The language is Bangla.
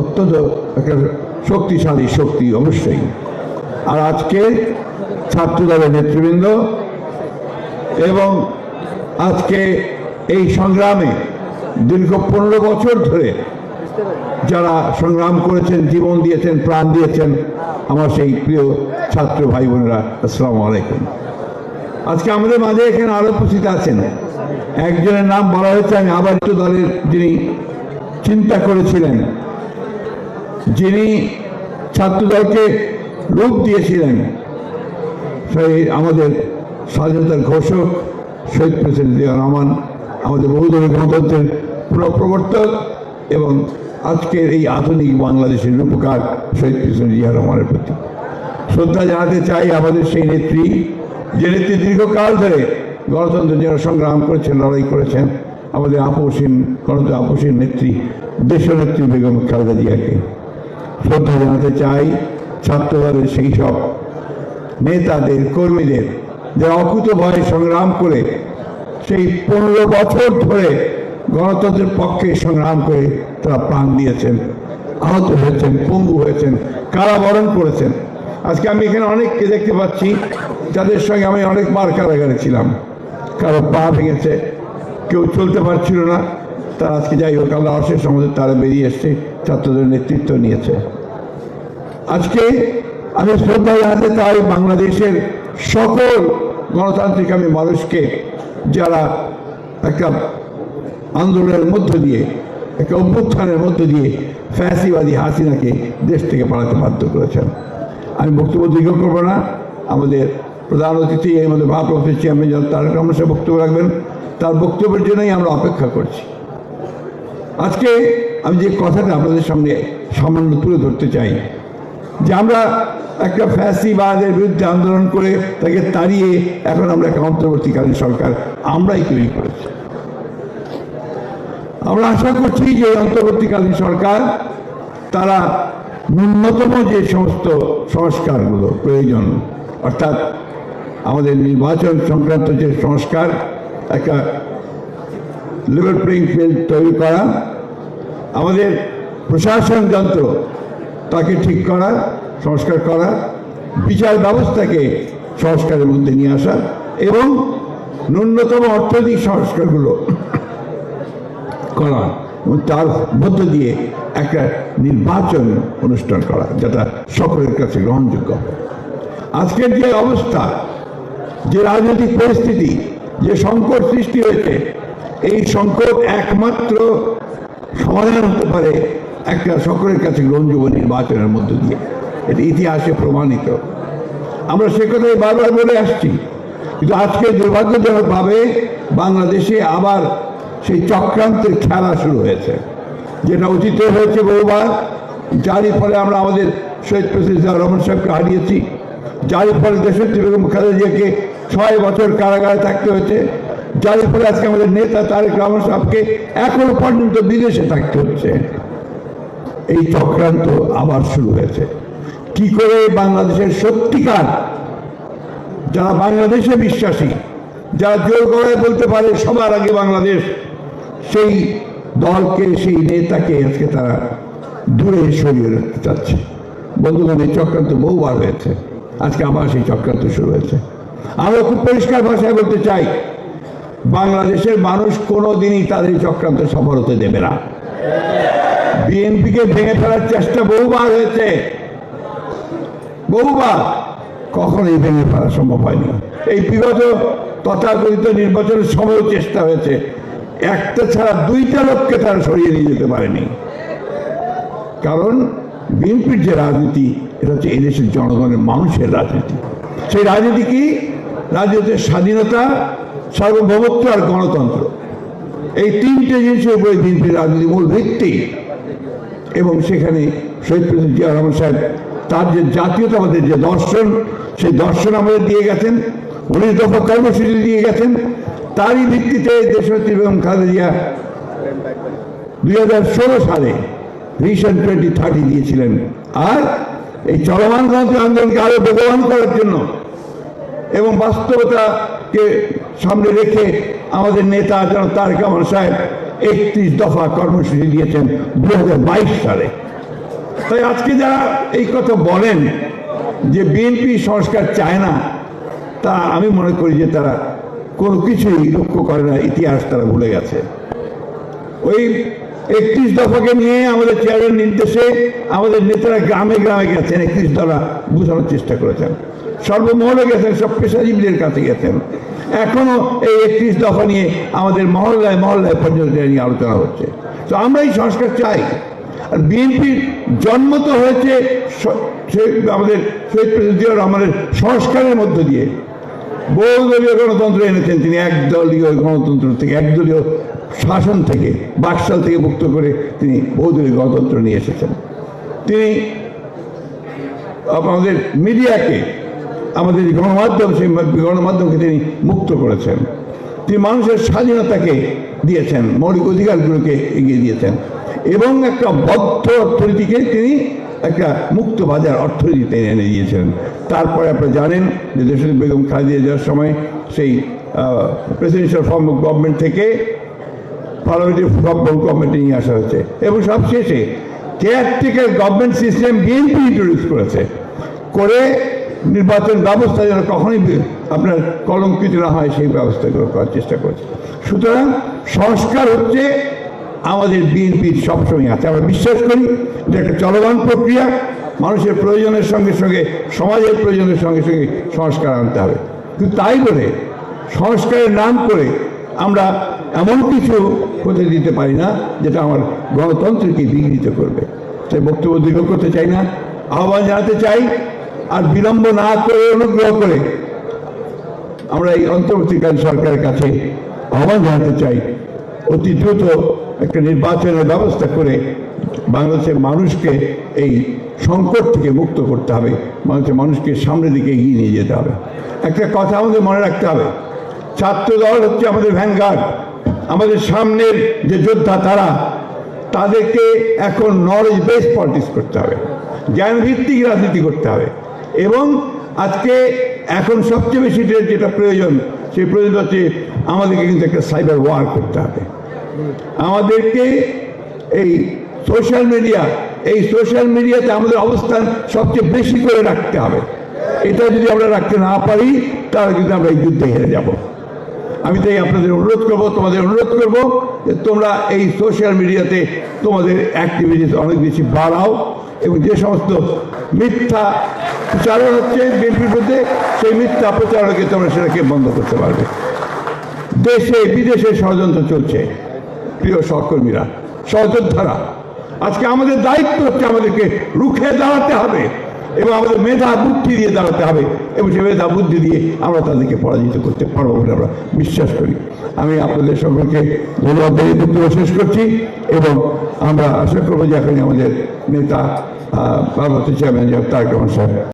অত্যন্ত একটা শক্তিশালী শক্তি অবশ্যই। আর আজকে ছাত্রদলের নেতৃবৃন্দ এবং আজকে এই সংগ্রামে দীর্ঘ পনেরো বছর ধরে যারা সংগ্রাম করেছেন, জীবন দিয়েছেন, প্রাণ দিয়েছেন, আমার সেই প্রিয় ছাত্র ভাই বোনেরা, আসসালামু আলাইকুম। আজকে আমাদের মাঝে এখানে আরও উপস্থিত আছেন। একজনের নাম বলা হয়েছে, আমি আবার একটু দলের যিনি চিন্তা করেছিলেন যিনি ছাত্রদলকে রূপ দিয়েছিলেন, সেই আমাদের স্বাধীনতার ঘোষক শহীদ প্রেসিডেন্ট জিয়া রহমান, আমাদের বহুদলীয় গণতন্ত্রের প্রবর্তক এবং আজকের এই আধুনিক বাংলাদেশের রূপকার শহীদ প্রেসিডেন্ট জিয়া রহমানের প্রতি। শ্রদ্ধা জানাতে চাই আমাদের সেই নেত্রী, যে নেত্রী দীর্ঘকাল ধরে গণতন্ত্রের যারা সংগ্রাম করেছেন, লড়াই করেছেন, আমাদের আপসীন, গণতন্ত্র আপসীন নেত্রী দেশনেত্রী বেগম খালেদা জিয়াকে। শ্রদ্ধা জানাতে চাই ছাত্রদলের সেই সব নেতাদের, কর্মীদের, যারা অকুত ভয়ে সংগ্রাম করে সেই পনেরো বছর ধরে গণতন্ত্রের পক্ষে সংগ্রাম করে তারা প্রাণ দিয়েছেন, আহত হয়েছেন, পঙ্গু হয়েছেন, কারাবরণ করেছেন। আজকে আমি এখানে অনেককে দেখতে পাচ্ছি, যাদের সঙ্গে আমি অনেক অনেকবার কারাগারে ছিলাম। কারও পা ভেঙেছে, কেউ চলতে পারছিল না। তারা আজকে যাই হোক, আল্লাহ অশেষ আমাদের তারা বেরিয়ে এসছে, ছাত্রদের নেতৃত্ব নিয়েছে। আজকে আমি শ্রদ্ধা জানাতে চাই বাংলাদেশের সকল গণতান্ত্রিক আমি মানুষকে, যারা একটা আন্দোলনের মধ্য দিয়ে, একটা অভ্যুত্থানের মধ্য দিয়ে ফ্যাসিবাদী হাসিনাকে দেশ থেকে পালাতে বাধ্য করেছেন। আমি বক্তব্য দীর্ঘ করব না। আমাদের প্রধান অতিথি মধ্যে ভারপ্রাপ্ত চেয়ারম্যান যারা তারেক রহমান বক্তব্য রাখবেন। তার বক্তব্যের জন্যই আমরা অপেক্ষা করছি। আজকে আমি যে কথাটা আপনাদের সঙ্গে সামান্য তুলে ধরতে চাই, যে আমরা একটা ফ্যাসিবাদের বিরুদ্ধে আন্দোলন করে তাকে তাড়িয়ে এখন আমরা একটা অন্তর্বর্তীকালীন সরকার আমরাই তৈরি করেছি। আমরা আশা করছি যে অন্তর্বর্তীকালীন সরকার, তারা ন্যূনতম যে সমস্ত সংস্কারগুলো প্রয়োজন, অর্থাৎ আমাদের নির্বাচন সংক্রান্ত যে সংস্কার, একটা লেভেল প্লেইং ফিল্ড তৈরি করা, আমাদের প্রশাসন যন্ত্র তাকে ঠিক করা, সংস্কার করা, বিচার ব্যবস্থাকে সংস্কারের মধ্যে নিয়ে আসা এবং ন্যূনতম অর্থনৈতিক সংস্কারগুলো করা এবং তার মধ্য দিয়ে একটা নির্বাচন অনুষ্ঠান করা যেটা সকলের কাছে গ্রহণযোগ্য আজকের যে অবস্থা, যে রাজনৈতিক পরিস্থিতি, যে সংকট সৃষ্টি হয়েছে এই সংকট একমাত্র সমাধান হতে পারে একটা সকলের কাছে গ্রহণযোগ্য নির্বাচনের মধ্য দিয়ে। এটা ইতিহাসে প্রমাণিত। আমরা সে কথাই বারবার বলে আসছি, কিন্তু আজকে দুর্ভাগ্যজনকভাবে বাংলাদেশে আবার সেই চক্রান্তের খেলা শুরু হয়েছে। যেটা অতীত হয়েছে বহুবার। যারই ফলে আমরা আমাদের শহীদ প্রেসিডেন্ট রহমান সাহেবকে হারিয়েছি। যারই ফলে দেশত্রী বেগম জিয়াকে ছয় বছর কারাগারে থাকতে হয়েছে। যার ফলে আজকে আমাদের নেতা তারেক রহমান সাহেবকে এখনও পর্যন্ত বিদেশে থাকতে হচ্ছে। এই চক্রান্ত আবার শুরু হয়েছে। কি করে বাংলাদেশের সত্যিকার, যারা বাংলাদেশে বিশ্বাসী, যারা জোর গলায় বলতে পারে সবার আগে বাংলাদেশ, সেই দলকে, সেই নেতাকে আজকে তারা দূরে সরিয়ে রাখতে চাচ্ছে। বন্ধুগণ, এই চক্রান্ত বহুবার হয়েছে। আজকে আবার সেই চক্রান্ত শুরু হয়েছে। আমরা খুব পরিষ্কার ভাষায় বলতে চাই বাংলাদেশের মানুষ কোনোদিনই তাদের চক্রান্ত সফল হতে দেবে না। বিএনপিকে ভেঙে ফেলার চেষ্টা বহুবার হয়েছে। বহুবার। কখনোই ভেঙে ফেলা সম্ভব হয়নি। এই বিগত তথাকথিত নির্বাচনের সময়ও চেষ্টা হয়েছে। একটা ছাড়া দুইটা লোককে তারা সরিয়ে নিয়ে যেতে পারেনি। কারণ বিএনপির যে রাজনীতি, এটা হচ্ছে এদেশের জনগণের মানুষের রাজনীতি। সেই রাজনীতি কি? রাজনীতির স্বাধীনতা সার্বভৌমত্ব আর গণতন্ত্র। এই তিনটে জিনিসের উপরে বিএনপির রাজনীতি মূল ভিত্তি। এবং সেখানে শহীদ প্রেসিডেন্ট জিয়া রহমান সাহেব তার যে জাতীয়তাবাদের যে দর্শন, সেই দর্শন আমাদের দিয়ে গেছেন। উনিশ দফা কর্মসূচি দিয়ে গেছেন। তারই ভিত্তিতে দেশনেত্রী এবং খালেদা জিয়া দুই হাজার ষোলো সালে ভিশন টোয়েন্টি থার্টি দিয়েছিলেন। আর এই চলমান গণতন্ত্র আন্দোলনকে আরও বেগবান করার জন্য এবং বাস্তবতাকে সামনে রেখে আমাদের নেতা যেন তারেক রহমান সাহেব একত্রিশ দফা কর্মসূচি দিয়েছেন দু হাজার বাইশ সালে। তাই আজকে যারা এই কথা বলেন যে বিএনপি সংস্কার চায় না, তা আমি মনে করি যে তারা কোনো কিছুই লক্ষ্য করে না, ইতিহাস তারা ভুলে গেছে। ওই একত্রিশ দফাকে নিয়ে আমাদের চেয়ারের নির্দেশে আমাদের নেতারা গ্রামে গ্রামে গেছেন, একত্রিশ দফা বোঝানোর চেষ্টা করেছেন। সর্বমহলে গেছেন, সব পেশাজীবীদের কাছে গেছেন। এখনও এই একত্রিশ দফা নিয়ে আমাদের মহল্লায় মহল্লায় পর্যন্ত নিয়ে আলোচনা হচ্ছে। তো আমরা এই সংস্কার চাই। আর বিএনপির জন্ম তো হয়েছে আমাদের শহীদ রহমানের সংস্কারের মধ্য দিয়ে। বহুদলীয় গণতন্ত্র এনেছেন তিনি, একদলীয় গণতন্ত্র থেকে, একদলীয় শাসন থেকে, বাকশাল থেকে মুক্ত করে তিনি বহুদলীয় গণতন্ত্র নিয়ে এসেছেন। তিনি আমাদের মিডিয়াকে আমাদের গণমাধ্যম সেই গণমাধ্যমকে তিনি মুক্ত করেছেন। তিনি মানুষের স্বাধীনতাকে দিয়েছেন, মৌলিক অধিকারগুলোকে এগিয়ে দিয়েছেন এবং একটা বদ্ধ অর্থনীতিকে তিনি একটা মুক্ত বাজার অর্থনীতিতে এনে দিয়েছেন। তারপরে আপনারা জানেন যে দেশের বেগম খালেদা যাওয়ার সময় সেই প্রেসিডেন্সিয়াল ফর্ম অফ গভর্নমেন্ট থেকে পার্লামেন্টারি গভর্নমেন্টে নিয়ে আসা হয়েছে এবং সবশেষে caretaker government system BNP introduce করেছে। করে নির্বাচন ব্যবস্থা যেন কখনোই আপনার কলঙ্কিত না হয়, সেই ব্যবস্থাগুলো করার চেষ্টা করছে। সুতরাং সংস্কার হচ্ছে আমাদের বিএনপির সবসময় আছে। আমরা বিশ্বাস করি, এটা একটা চলমান প্রক্রিয়া। মানুষের প্রয়োজনের সঙ্গে সঙ্গে, সমাজের প্রয়োজনের সঙ্গে সঙ্গে সংস্কার আনতে হবে। কিন্তু তাই বলে সংস্কারের নাম করে আমরা এমন কিছু হতে দিতে পারি না, যেটা আমার গণতন্ত্রকে বিঘ্নিত করবে। সেই বক্তব্য দীর্ঘ করতে চাই না, আহ্বান জানাতে চাই আর বিলম্ব না করে, অনুগ্রহ করে আমরা এই অন্তর্বর্তীকালীন সরকারের কাছে আহ্বান জানাতে চাই। অতি দ্রুত একটা নির্বাচনের ব্যবস্থা করে বাংলাদেশের মানুষকে এই সংকট থেকে মুক্ত করতে হবে। বাংলাদেশের মানুষকে সামনের দিকে এগিয়ে নিয়ে যেতে হবে। একটা কথা আমাদের মনে রাখতে হবে। ছাত্র দল হচ্ছে আমাদের ভ্যানগার্ড। আমাদের সামনের যে যোদ্ধা তারা, তাদেরকে এখন নলেজ বেস পলিটিক্স করতে হবে। জ্ঞানভিত্তিক রাজনীতি করতে হবে। এবং আজকে এখন সবচেয়ে বেশি যেটা প্রয়োজন, সেই প্রয়োজন হচ্ছে আমাদেরকে কিন্তু একটা সাইবার ওয়ার করতে হবে। আমাদেরকে এই সোশ্যাল মিডিয়া এই সোশ্যাল মিডিয়াতে আমাদের অবস্থান সবচেয়ে বেশি করে রাখতে হবে। এটা যদি আমরা রাখতে না পারি, তাহলে কিন্তু আমরা এই যুদ্ধে হেরে যাব। আমি তাই আপনাদের অনুরোধ করব, তোমাদের অনুরোধ করব যে তোমরা এই সোশ্যাল মিডিয়াতে তোমাদের অ্যাক্টিভিটিস অনেক বেশি বাড়াও এবং যে সমস্ত মিথ্যা প্রচারণ হচ্ছে বিএনপির বিরুদ্ধে সেই মিথ্যা প্রচারণকে তোমরা সেটাকে বন্ধ করতে পারবে। দেশে, বিদেশে ষড়যন্ত্র চলছে, প্রিয় সহকর্মীরা, সহযোদ্ধারা। আজকে আমাদের দায়িত্ব হচ্ছে আমাদেরকে রুখে দাঁড়াতে হবে এবং আমাদের মেধা বুদ্ধি দিয়ে দাঁড়াতে হবে এবং সে মেধা বুদ্ধি দিয়ে আমরা তাদেরকে পরাজিত করতে পারব বলে আমরা বিশ্বাস করি। আমি আপনাদের সকলকে ধন্যবাদ দিয়ে বক্তব্য শেষ করছি এবং আমরা আশা করব যে এখন আমাদের নেতা ভারতের চেয়ারম্যান তারেক রহমান সাহেব